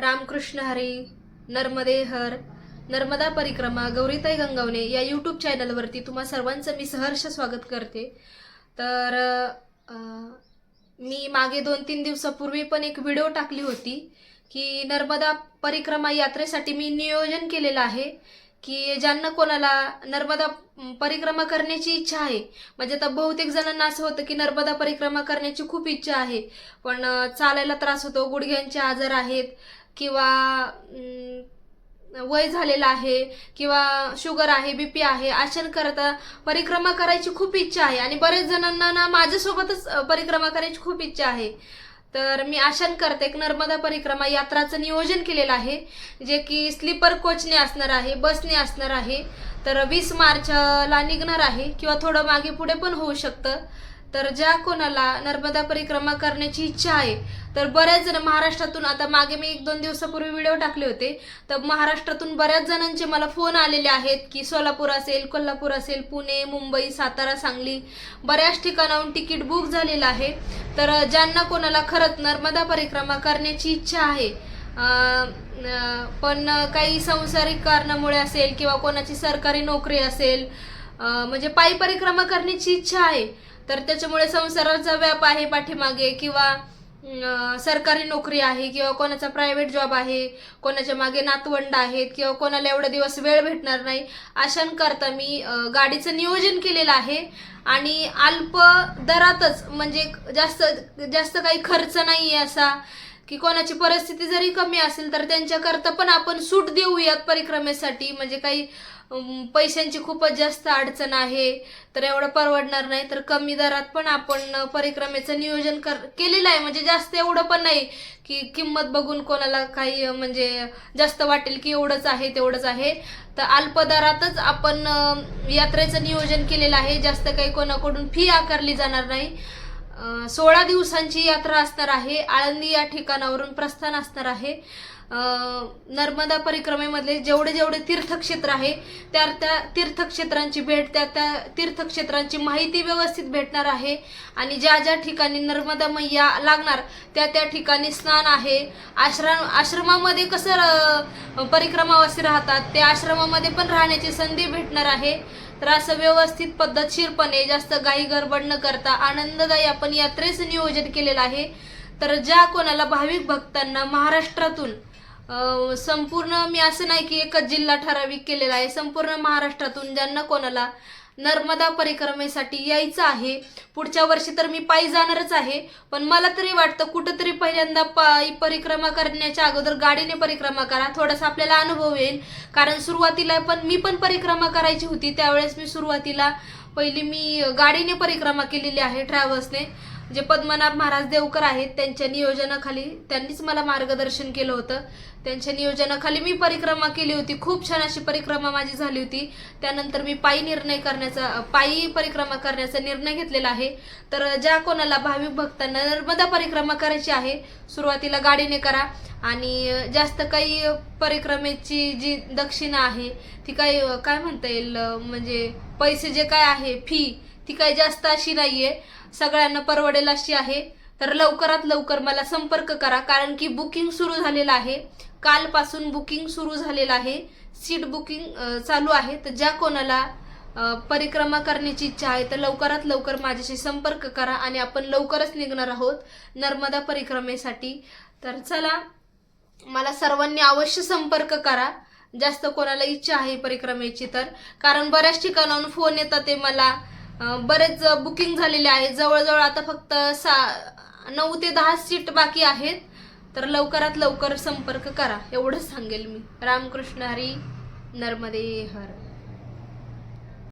रामकृष्ण हरी नर्मदे हर नर्मदा परिक्रमा गौरीताई गंगावणे या यूट्यूब चॅनलवरती तुम्हा सर्वांचं मी सहर्ष स्वागत करते. तर मी मागे दोन तीन दिवसापूर्वी पण एक व्हिडिओ टाकली होती की नर्मदा परिक्रमा यात्रेसाठी मी नियोजन केलेलं आहे की ज्यांना कोणाला नर्मदा परिक्रमा करण्याची इच्छा आहे म्हणजे आता बहुतेक जणांना असं होतं की नर्मदा परिक्रमा करण्याची खूप इच्छा आहे पण चालायला त्रास होतो गुडघ्यांचे आजार आहेत किंवा वय झालेलं आहे किंवा शुगर आहे बीपी आहे आसन करता परिक्रमा करायची खूप इच्छा आहे. आणि बरेच जणांना ना माझ्यासोबतच परिक्रमा करायची खूप इच्छा आहे. तर मी आसन करते एक नर्मदा परिक्रमा यात्राचं नियोजन केलेलं आहे जे की स्लीपर कोचने असणार आहे बसने असणार आहे. तर वीस मार्चला निघणार आहे किंवा थोडं मागे पुढे पण होऊ शकतं. तर ज्या कोणाला नर्मदा परिक्रमा करण्याची इच्छा आहे तर बऱ्याच जण महाराष्ट्रातून आता मागे मी एक दोन दिवसापूर्वी व्हिडिओ टाकले होते तर महाराष्ट्रातून बऱ्याच जणांचे मला फोन आलेले आहेत की सोलापूर असेल कोल्हापूर असेल पुणे मुंबई सातारा सांगली बऱ्याच ठिकाणाहून तिकीट बुक झालेलं आहे. तर ज्यांना कोणाला खरंच नर्मदा परिक्रमा करण्याची इच्छा आहे पण काही सांसारिक कारणामुळे असेल किंवा कोणाची सरकारी नोकरी असेल म्हणजे पायी परिक्रमा करण्याची इच्छा आहे. तर त्याच्यामुळे संसाराचा व्याप आहे पाठीमागे किंवा सरकारी नोकरी आहे किंवा कोणाचा प्रायव्हेट जॉब आहे कोणाच्या मागे नातवंड आहेत किंवा कोणाला एवढा दिवस वेळ भेटणार नाही अशांकरता मी गाडीचं नियोजन केलेलं आहे. आणि अल्प दरातच म्हणजे जास्त जास्त काही खर्च नाही आहे असा की कोणाची परिस्थिती जरी कमी असेल तर त्यांच्याकरता पण आपण सूट देऊयात परिक्रमेसाठी. म्हणजे काही पैशांची खूपच जास्त अडचण आहे तर एवढं परवडणार नाही. तर कमी दरात पण आपण परिक्रमेचं नियोजन कर केलेलं आहे. म्हणजे जास्त एवढं पण नाही की किंमत बघून कोणाला काही म्हणजे जास्त वाटेल की एवढंच आहे तेवढंच आहे. तर अल्प दरातच आपण यात्रेचं नियोजन केलेलं आहे. जास्त काही कोणाकडून फी आकारली जाणार नाही. सोळा दिवसांची यात्रा असणार आहे. आळंदी या ठिकाणावरून प्रस्थान असणार आहे. नर्मदा परिक्रमेमधले जेवढे जेवढे तीर्थक्षेत्र आहे त्या त्या तीर्थक्षेत्रांची भेट त्या त्या तीर्थक्षेत्रांची माहिती व्यवस्थित भेटणार आहे. आणि ज्या ज्या ठिकाणी नर्मदा मैया लागणार त्या त्या ठिकाणी स्नान आहे. आश्रम आश्रमामध्ये कसं परिक्रमावासी राहतात त्या आश्रमामध्ये पण राहण्याची संधी भेटणार आहे. तर असं व्यवस्थित पद्धतशीरपणे जास्त गाई गडबड न करता आनंददायी आपण यात्रेचं नियोजन केलेलं आहे. तर ज्या कोणाला भाविक भक्तांना महाराष्ट्रातून संपूर्ण मी असं नाही की एकच जिल्हा ठराविक केलेला आहे संपूर्ण महाराष्ट्रातून ज्यांना कोणाला नर्मदा परिक्रमेसाठी यायचं आहे. पुढच्या वर्षी तर मी पायी जाणारच आहे. पण मला तरी वाटतं कुठंतरी पहिल्यांदा पायी परिक्रमा करण्याच्या अगोदर गाडीने परिक्रमा करा. थोडासा आपल्याला अनुभव येईल. कारण सुरुवातीला पण मी पण परिक्रमा करायची होती. त्यावेळेस मी सुरुवातीला पहिली मी गाडीने परिक्रमा केलेली आहे ट्रॅव्हल्सने जे पद्मनाभ महाराज देवकर आहेत त्यांच्या नियोजनाखाली त्यांनीच मला मार्गदर्शन केलं होतं. त्यांच्या नियोजनाखाली मी परिक्रमा केली होती. खूप छान अशी परिक्रमा माझी झाली होती. त्यानंतर मी पायी निर्णय करण्याचा पायी परिक्रमा करण्याचा निर्णय घेतलेला आहे. तर ज्या कोणाला भाविक भक्तांना नर्मदा परिक्रमा करायची आहे सुरुवातीला गाडीने करा. आणि जास्त काही परिक्रमेची जी दक्षिणा आहे ती काही काय म्हणता येईल म्हणजे पैसे जे काय आहे फी ती काही जास्त अशी नाही आहे सगळ्यांना परवडेल अशी आहे. तर लवकरात लवकर मला संपर्क करा कारण की बुकिंग सुरू झालेलं आहे. कालपासून बुकिंग सुरू झालेलं आहे. सीट बुकिंग चालू आहे. तर ज्या कोणाला परिक्रमा करण्याची इच्छा आहे तर लवकरात लवकर माझ्याशी संपर्क करा आणि आपण लवकरच निघणार आहोत नर्मदा परिक्रमेसाठी. तर चला मला सर्वांनी अवश्य संपर्क करा. जास्त कोणाला इच्छा आहे परिक्रमेची तर. कारण बऱ्याच ठिकाणाहून फोन येतात ते मला. बरेच बुकिंग झालेले आहे. जवळजवळ आता फक्त सा नऊ ते दहा सीट बाकी आहेत. तर लवकरात लवकर संपर्क करा. एवढंच सांगेल मी. रामकृष्ण हरी नर्मदे हर.